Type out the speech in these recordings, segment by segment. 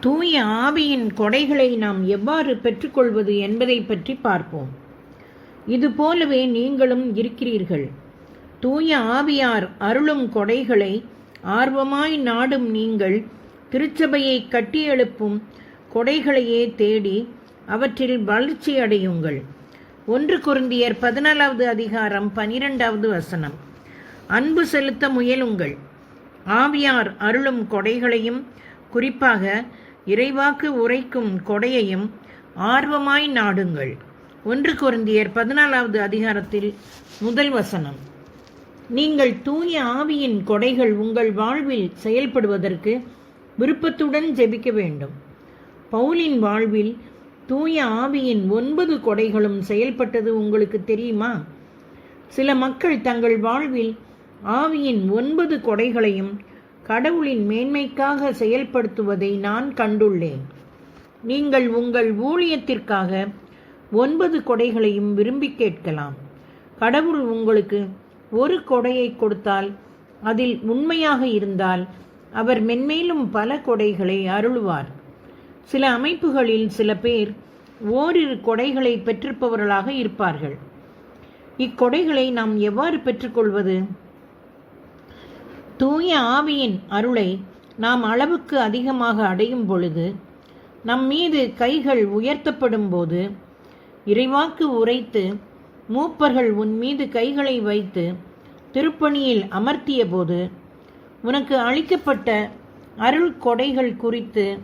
தூய ஆவியின் கொடைகளை நாம் எவ்வாறு பெற்றுக்கொள்வது என்பதை பற்றி பார்ப்போம். இது போலவே நீங்களும் இருக்கிறீர்கள். தூய ஆவியார் அருளும் கொடைகளை ஆர்வமாய் நாடும் நீங்கள் திருச்சபையை கட்டியெழுப்பும் கொடைகளையே தேடி அவற்றில் வளர்ச்சி அடையுங்கள். ஒன்று குருந்தியர் பதினாலாவது அதிகாரம் பனிரெண்டாவது வசனம். அன்பு செலுத்த முயலுங்கள். ஆவியார் அருளும் கொடைகளையும் குறிப்பாக இறைவாக்கு உரைக்கும் கொடையையும் ஆர்வமாய் நாடுங்கள். ஒன்று குருந்தியர் பதினாலாவது அதிகாரத்தில் முதல் வசனம். நீங்கள் தூய ஆவியின் கொடைகள் உங்கள் வாழ்வில் செயல்படுவதற்கு விருப்பத்துடன் ஜெபிக்க வேண்டும். பவுலின் வாழ்வில் தூய ஆவியின் ஒன்பது கொடைகளும் செயல்பட்டது உங்களுக்கு தெரியுமா? சில மக்கள் தங்கள் வாழ்வில் ஆவியின் ஒன்பது கொடைகளையும் கடவுளின் மேன்மைக்காக செயல்படுத்துவதை நான் கண்டுள்ளேன். நீங்கள் உங்கள் ஊழியத்திற்காக ஒன்பது கொடைகளையும் விரும்பி கேட்கலாம். கடவுள் உங்களுக்கு ஒரு கொடையை கொடுத்தால் அதில் உண்மையாக இருந்தால் அவர் மென்மேலும் பல கொடைகளை அருளுவார். சில அமைப்புகளில் சில பேர் ஓரிரு கொடைகளை பெற்றிருப்பவர்களாக இருப்பார்கள். இக்கொடைகளை நாம் எவ்வாறு பெற்றுக்கொள்வது? தூய ஆவியின் அருளை நாம் அளவுக்கு அதிகமாக அடையும் பொழுது நம் மீது கைகள் உயர்த்தப்படும் போது இறைவாக்கு உரைத்து மூப்பர்கள் உன் மீது கைகளை வைத்து திருப்பணியில் அமர்த்திய போது உனக்கு அளிக்கப்பட்ட அருள் கொடைகள் குறித்து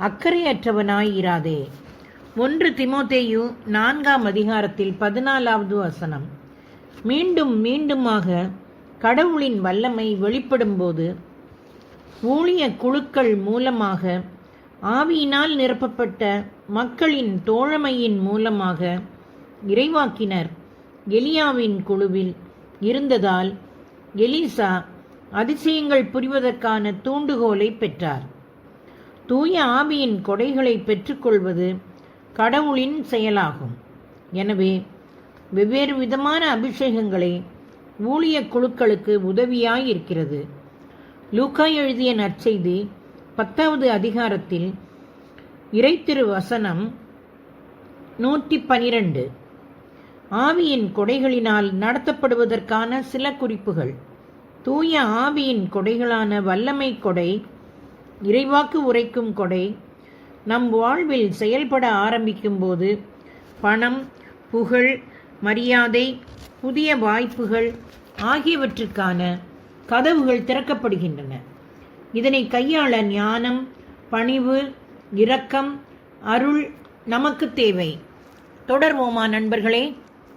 அக்கறையற்றவனாயிராதே ஒன்று திமோத்தேயு நான்காம் அதிகாரத்தில் பதினாலாவது வசனம். மீண்டும் மீண்டுமாக கடவுளின் வல்லமை வெளிப்படும்போது ஊழிய குழுக்கள் மூலமாக ஆவியினால் நிரப்பப்பட்ட மக்களின் தோழமையின் மூலமாக இறைவாக்கினர் எலியாவின் குழுவில் இருந்ததால் எலிசா அதிசயங்கள் புரிவதற்கான தூண்டுகோலை பெற்றார். தூய ஆவியின் கொடைகளை பெற்றுக்கொள்வது கடவுளின் செயலாகும். எனவே வெவ்வேறு விதமான அபிஷேகங்களை ஊழிய குழுக்களுக்கு உதவியாயிருக்கிறது. லூக்கா எழுதிய நற்செய்தி பத்தாவது அதிகாரத்தில் இறைத்திரு வசனம் நூற்றி பனிரெண்டு ஆவியின் கொடைகளினால் நடத்தப்படுவதற்கான சில குறிப்புகள். தூய ஆவியின் கொடைகளான வல்லமை கொடை இறைவாக்கு உரைக்கும் கொடை நம் வாழ்வில் செயல்பட ஆரம்பிக்கும் போது பணம் புகழ் மரியாதை புதிய வாய்ப்புகள் ஆகியவற்றுக்கான கதவுகள் திறக்கப்படுகின்றன. இதனை கையாள ஞானம் பணிவு இரக்கம் அருள் நமக்கு தேவை. தொடர்வோமா நண்பர்களே?